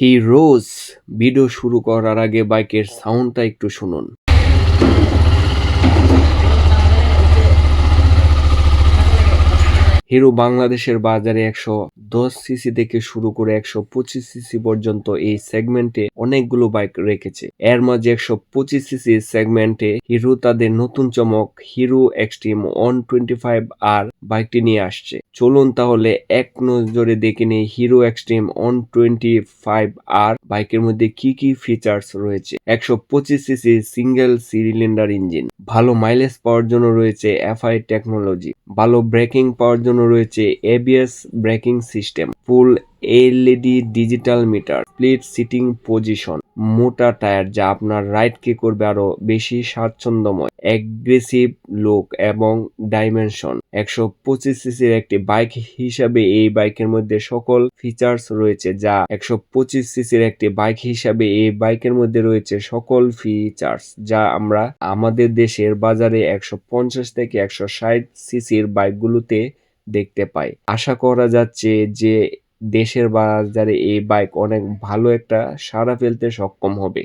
হি রোজ video শুরু করার আগে বাইকের সাউন্ডটা একটু শুনুন। হিরো বাংলাদেশের বাজারে একশো দশ সিসি থেকে শুরু করে একশো পঁচিশ সিসি পর্যন্ত এই সেগমেন্টে অনেকগুলো বাইক রেখেছে। এর মাঝে একশো পঁচিশ সিসি সেগমেন্টে হিরো তাদের নতুন চমক Hero Xtreme one twenty five R বাইকটি নিয়ে আসছে। চলুন তাহলে এক নজরে দেখে নেই Hero Xtreme one twenty five R বাইকের মধ্যে কি কি ফিচার্স রয়েছে। একশো পঁচিশ সিসি সিঙ্গেল সিলিন্ডার ইঞ্জিন, ভালো মাইলেজ পাওয়ার জন্য রয়েছে এফআই টেকনোলজি, ভালো ব্রেকিং পাওয়ার জন্য রয়েছে ABS braking system, full LED digital meter, split seating position, মোটা টায়ার যা আপনার রাইডকে করবে আরও বেশি স্বাচ্ছন্দ্যময়, অ্যাগ্রেসিভ লুক এবং ডাইমেনশন। একশো পঁচিশ সিসির একটি বাইক হিসাবে এই বাইকের মধ্যে সকল ফিচার্স রয়েছে যা একশো পঁচিশ সিসির একটি বাইক হিসাবে এই বাইকের মধ্যে রয়েছে সকল ফিচার্স যা আমরা আমাদের দেশের বাজারে একশো পঞ্চাশ থেকে একশো ষাট সিসির বাইকগুলোতে দেখতে পাই। আশা করা যাচ্ছে যে দেশের বাজারে এই বাইক অনেক ভালো একটা সাড়া ফেলতে সক্ষম হবে।